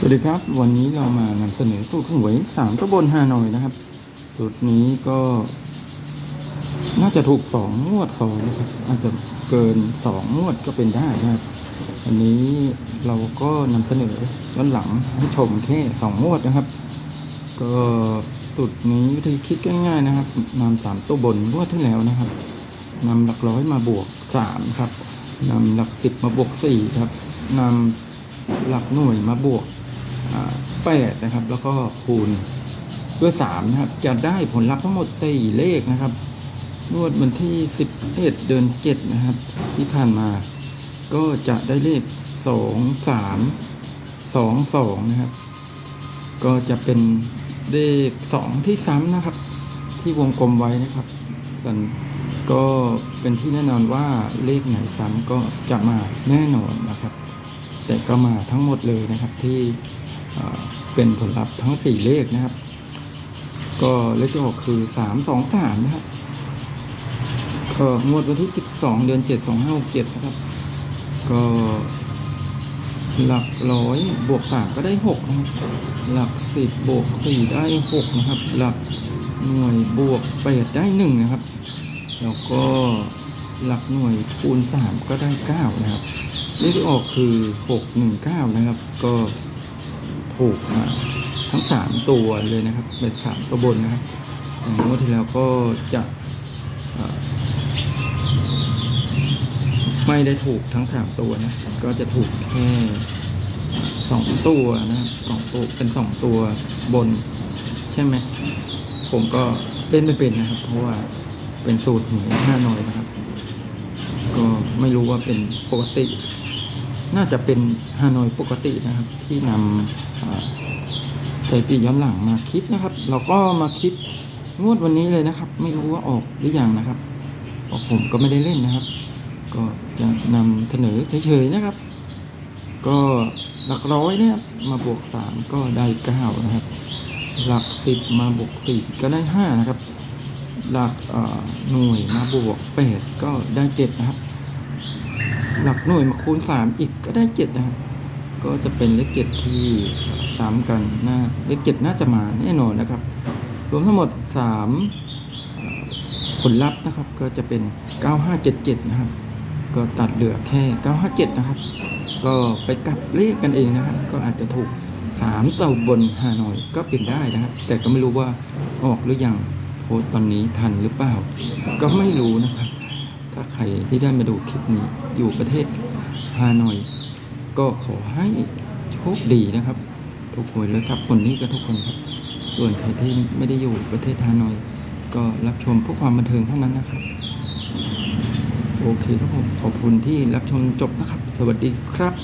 สวัสดีครับ วันนี้เรามานำเสนอสูตรหวยสามตะบนฮานอยนะครับสูตรนี้ก็ น่าจะถูกสองงวดสองนะครับอาจจะเกินสองงวดก็เป็นได้นะครับอันนี้เราก็นำเสนอย้อนหลังให้ชมแค่สองงวดนะครับ ก็สูตรนี้วิธีคิดง่ายๆนะครับนำสามตัวบนงวดที่แล้วนะครับนำหลักร้อยมาบวกสามครับนำหลักสิบมาบวกสี่ครับนำหลักหน่วยมาบวก แปดนะครับ แล้วก็คูณด้วยสามนะครับ จะได้ผลลัพธ์ทั้งหมดสี่เลขนะครับนวดวันที่สิบเอ็ดเดือนเจ็ดนะครับ ที่ผ่านมา ก็จะได้เลขสองสามสองสองนะครับ ก็จะเป็นเลขสองที่ซ้ำนะครับ ที่วงกลมไว้นะครับส่วนก็เป็นที่แน่นอนว่าเลขไหนซ้ำก็จะมาแน่นอนนะครับ แต่ก็มาทั้งหมดเลยนะครับที่ เป็นผลลัพธ์ทั้งสี่เลขนะครับ ก็เลขที่ออกคือสามสองสามนะครับก็งวดวันที่สิบสองเดือนเจ็ดสองห้าหกเจ็ดนะครับ ก็หลักร้อยบวกสามก็ได้หกนะครับหลักสิบบวกสี่ได้หกนะครับ หลักหน่วยบวกแปดได้หนึ่งนะครับ แล้วก็หลักหน่วยคูณสามก็ได้เก้านะครับเลขที่ออกคือหกหนึ่งเก้านะครับ ก็ ถูกมาทั้งสามตัวเลยนะครับเป็นสามตัวบนนะครับอย่างงวดที่แล้วก็จะไม่ได้ถูกทั้งสามตัวนะก็จะถูกแค่สองตัวนะสองตัวเป็นสองตัวบน ใช่ไหมผมก็เล่นไม่เป็นนะครับ เพราะว่าเป็นสูตรหวยห้าน้อยนะครับ ก็ไม่รู้ว่าเป็นปกติ น่าจะเป็นฮานอยปกตินะครับ ที่นำสถิติย้อนหลังมาคิดนะครับ เราก็มาคิดงวดวันนี้เลยนะครับ ไม่รู้ว่าออกหรือยังนะครับเพราะผมก็ไม่ได้เล่นนะครับ ก็จะนำเสนอเฉยๆนะครับ ก็หลักร้อยเนี่ยมาบวกสามก็ได้เก้านะครับ หลักสิบมาบวกสี่ก็ได้ห้านะครับ หลักหน่วยมาบวกแปดก็ได้เจ็ดนะครับ หลักหน่วยมาคูณสามอีกก็ได้เจ็ดนะครับ ก็จะเป็นเลขเจ็ดที่ซ้ำกันน่าเลขเจ็ดน่าจะมาแน่นอนนะครับ รวมทั้งหมดสามผลลัพธ์นะครับ ก็จะเป็น 9577 นะครับ ก็ตัดเหลือแค่ 957 นะครับ ก็ไปกลับเลขกันเองนะครับ ก็อาจจะถูกสามเต่าบนฮานอยก็เป็นได้นะครับ แต่ก็ไม่รู้ว่าออกหรือยังโพสตตอนนี้ทันหรือเปล่า ก็ไม่รู้นะครับ รที่ได้มาดูคลิปนี้อยู่ประเทศฮานอย ก็ขอให้โชคดีนะครับ ทุกคนและทับคนนี้ก็ทุกคนครับ ส่วนใครที่ไม่ได้อยู่ประเทศฮานอย ก็รับชมเพื่อความบันเทิงเท่านั้นนะครับ โอเคครับผมขอบคุณที่รับชมจบนะครับ สวัสดีครับ